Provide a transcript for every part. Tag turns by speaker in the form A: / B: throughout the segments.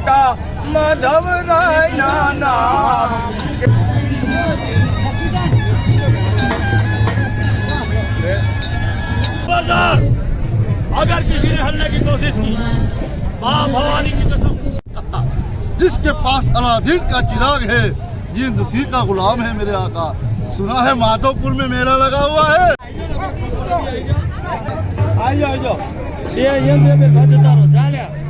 A: छोटा माधव राय
B: नाना। अगर किसी ने हलने की कोशिश की माँ भवानी की कसम।
C: जिसके पास अलादीन का चिराग है ये नसीर का गुलाम है मेरे आका। सुना है माधोपुर में मेला लगा हुआ है।
A: आइए आइए। ये ये मेरे भाई
D: जा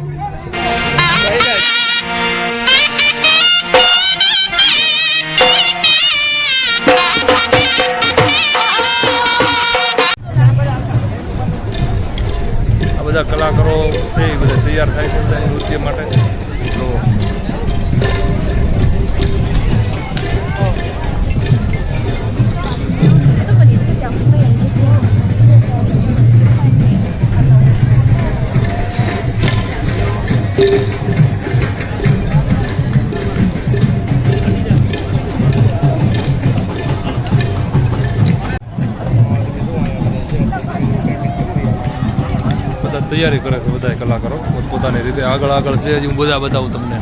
D: બધા કલાકારો છે બધા તૈયાર થાય છે નૃત્ય માટે. તૈયારી કરે છે બધા કલાકારો. પોતાની રીતે આગળ આગળ છે. હજી હું બધા બતાવું તમને.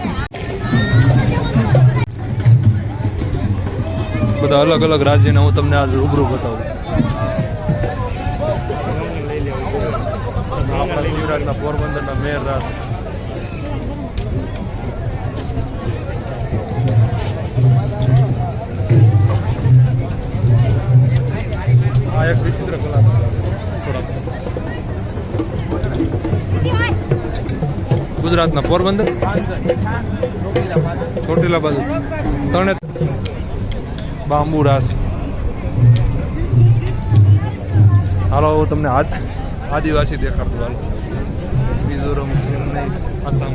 D: બધા અલગ અલગ રાજ્યના હું તમને આજે રૂબરૂ બતાવું. ગુજરાતના પોરબંદરના મેયર રાસ આ એક વિચિત્ર કલાકાર. થોડાક. ગુજરાતના પોરબંદર. ચોટીલા બાજુ. ત્રણે બાંબુ રાસ હાલો તમને આદિવાસી દેખાડતું હાલો મિઝોરમ આસામ.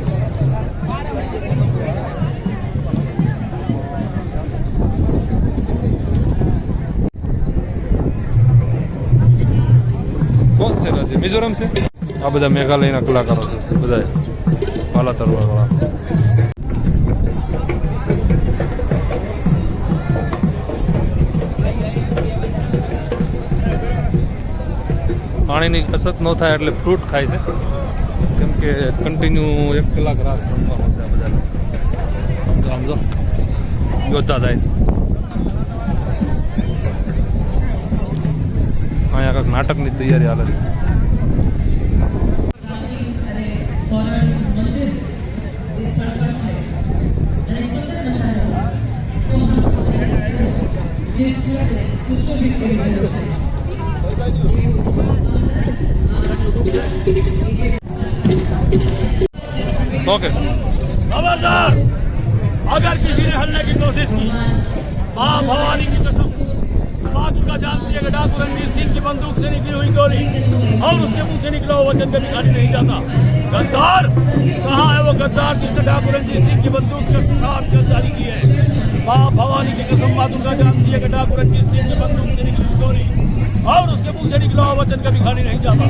D: કોણ છે મિઝોરમ છે? આ બધા મેઘાલયના કલાકારો છે બધા પાલા તરવાળા પાણીની અછત ન થાય એટલે ફ્રૂટ ખાય છે. કેમ કે કન્ટિન્યુ એક કલાક રાસ રમવાનો છે આ બધાને. સમજો યોદ્ધા થાય છે. અહીંયા કાંઈક નાટકની તૈયારી હાલે છે. ઓકે
B: खबरदार, अगर किसी ने हल्ले की कोशिश की माँ भवानी की कसम माँ का है कि डाकू रणजीत सिंह की बंदूक से निकली हुई गोली, और उसके मुँह से निकला हुआ वचन कभी खाली नहीं जाता। गद्दार, कहाँ है वो गद्दार जिसने डाकू रणजीत सिंह की बंदूक के साथ गद्दारी की है? माँ भवानी की कसम माँ दुर्गा रणजीत सिंह की बंदूक से निकली हुई और उसके मुँह से निकला वचन कभी खाली नहीं जाता।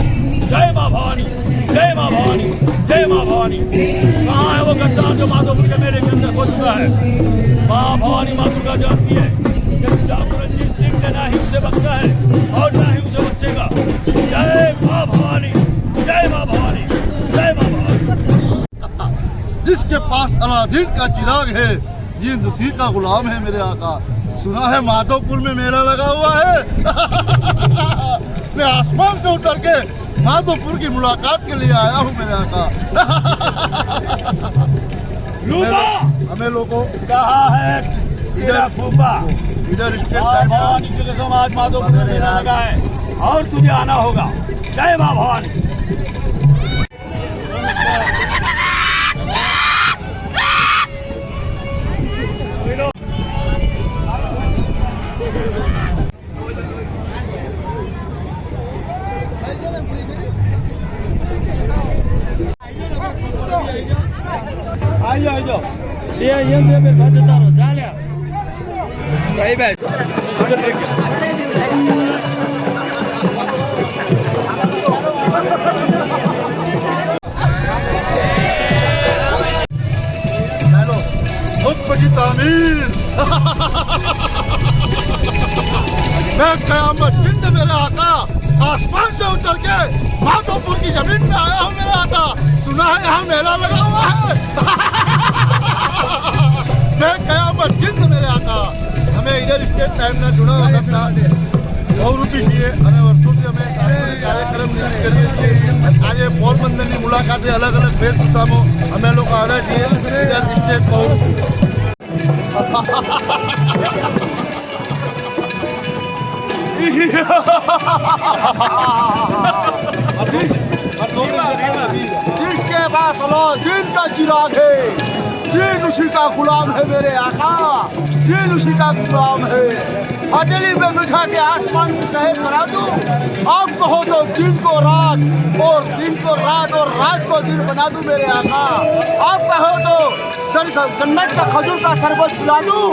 B: जय माँ भवानी, जय माँ भवानी, जय माँ भवानी। कहाँ है वो गद्दार जो माधोपुर के के अंदर हो चुका है? माँ भवानी माँ दुर्गा जानती है कि डाकू रंजीत सिंह ने ना ही उसे बख्शा है और ना ही उसे बख्शेगा। जय माँ भवानी, जय माँ भवानी, जय माँ भवानी।
C: जिसके पास अलादीन का चिराग है ये नसीर का गुलाम है मेरे आका। सुना है माधोपुर में मेला लगा हुआ है? मैं आसमान से उतर के माधोपुर की मुलाकात के लिए आया हूँ मेरे आका। हमें लोगों
B: कहाँ है? तेरा फूफा
C: इधर
B: की कसम आज माधोपुर में मेला लगा है। और तुझे आना होगा। जय माँ भवानी।
C: आसमान से उतर के माधोपुर की जमीन में आया हूँ मेरे आका
E: सुना है यहाँ मेला लगा हुआ है मैं कयामत जिंद मेरे आका हमें इधर स्टेट टाइम ના જૂના વખતના ગૌરૂપી છીએ અને વર્ષોથી અમે સાંસ્કૃતિક કાર્યક્રમ નિમિત્ત કરીએ છીએ આજે પોરબંદરની મુલાકાતે અલગ અલગ વેશભૂષામાં અમે લોકો આવ્યા છીએ ઇધર સ્ટેટ ગૌરૂપી जिसके पास दिन का चिराग है जिन उसी का गुलाम है मेरे आका। जिन उसी का गुलाम है। हथेली में बिठा के आसमान की सैर करा दूँ। आप कहो तो दिन को रात और दिन को रात और रात को दिन बना दूँ मेरे आका। आप कहो तो जन्नत का खजूर का शरबत पिला दूँ।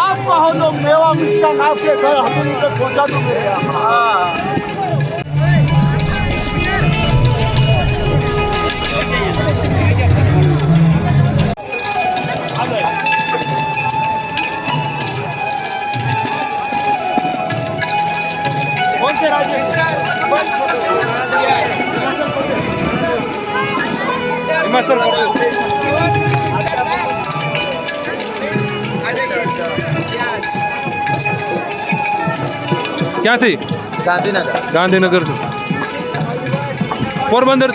E: आप कहो तो मेवा मिष्टान आपके घर हथेली पे पहुँचा दूँ मेरे आका।
D: હિમાચલ ક્યાંથી?
F: ગાંધીનગર.
D: ગાંધીનગરથી. પોરબંદર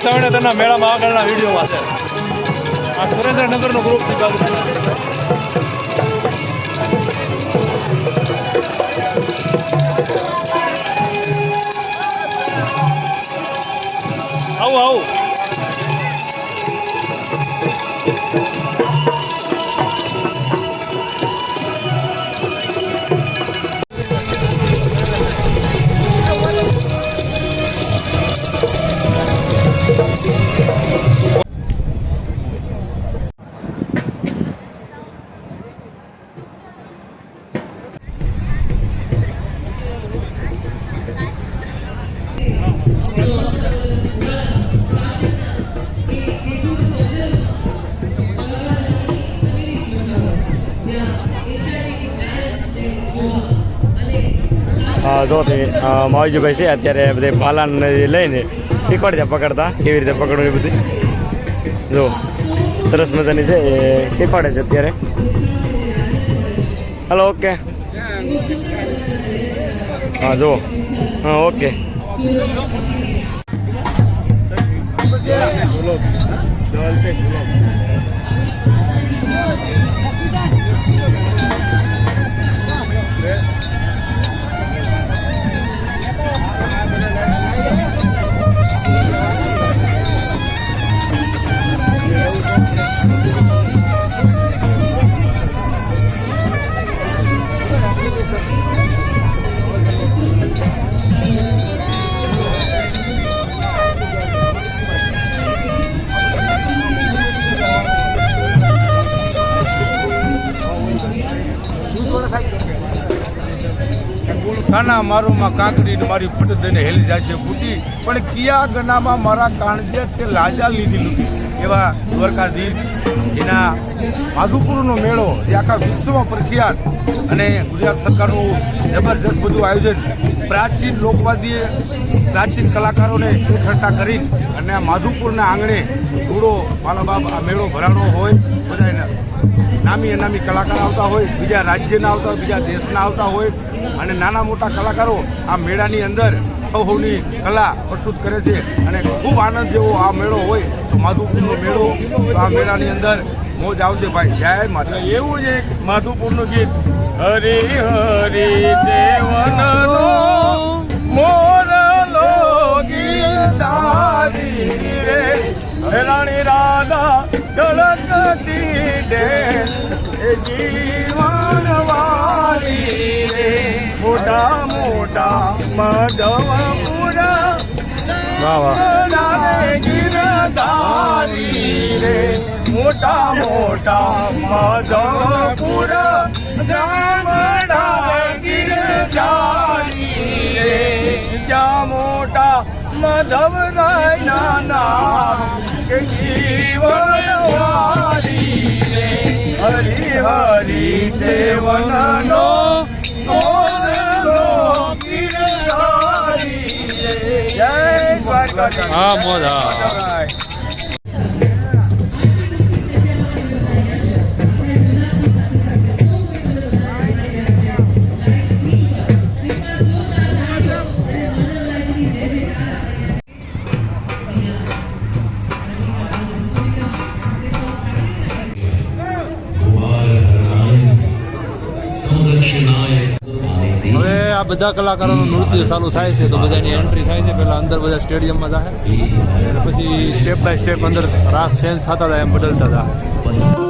D: ત્રણે તેના મેળામાં આગળના વિડીયોમાં છે. આ સુરેન્દ્રનગરનો ગ્રુપ આવું આવું.
G: હા જો તે માવજીભાઈ છે, અત્યારે બધે પાલન લઈને શીખવાડે છે પકડતા, કેવી રીતે પકડવું એ બધી. જો, સરસ મજાની છે, એ શીખવાડે છે અત્યારે. હલો ઓકે હા, જુઓ. હા ઓકે
H: કાના મારોમાં કાંકડી ને મારી ફટ દઈને હેલી જાય છે ફૂટી પણ કિયા ગનામાં મારા કાણજે તે લાજા લીધી લૂટી. એવા દ્વારકાધીશ, એના માધુપુરનો મેળો જે આખા વિશ્વમાં પ્રખ્યાત અને ગુજરાત સરકારનું જબરજસ્ત બધું આયોજન પ્રાચીન લોકવાદીએ પ્રાચીન કલાકારોને એકઠા કરી અને આ માધુપુરના આંગણે ધૂળો, માલાબાબ આ મેળો ભરાણો હોય બધાને નામી અનામી કલાકાર આવતા હોય, બીજા રાજ્યના આવતા હોય, બીજા દેશના આવતા હોય અને નાના મોટા કલાકારો આ મેળાની અંદર સૌની કલા પ્રસ્તુત કરે છે અને ખૂબ આનંદ જેવો આ મેળો હોય તો માધુપુરનો મેળો આ મેળાની અંદર મોજ આવશે ભાઈ. જય માતા એવું એક માધુપુરનું ગીત, હરે હરે, દેવનનો મોરલો ગીતારી રે. રાણી રાધા ઝલકતી દે એ જીવન વાળી રે મોટા મોટા માધવપુરા ગિરધારી રે
I: મોટા મોટા મધપુર ગામડા ગિરધારી રે જ્યાં મોટા મધવ નાના
D: હા મોજ હા બધા કલાકારોનું નૃત્ય ચાલુ થાય છે તો બધાની એન્ટ્રી થાય છે. પહેલાં અંદર બધા સ્ટેડિયમમાં જાય પછી સ્ટેપ બાય સ્ટેપ અંદર રાસ ચેન્જ થતા હતા એમ બદલતા જાય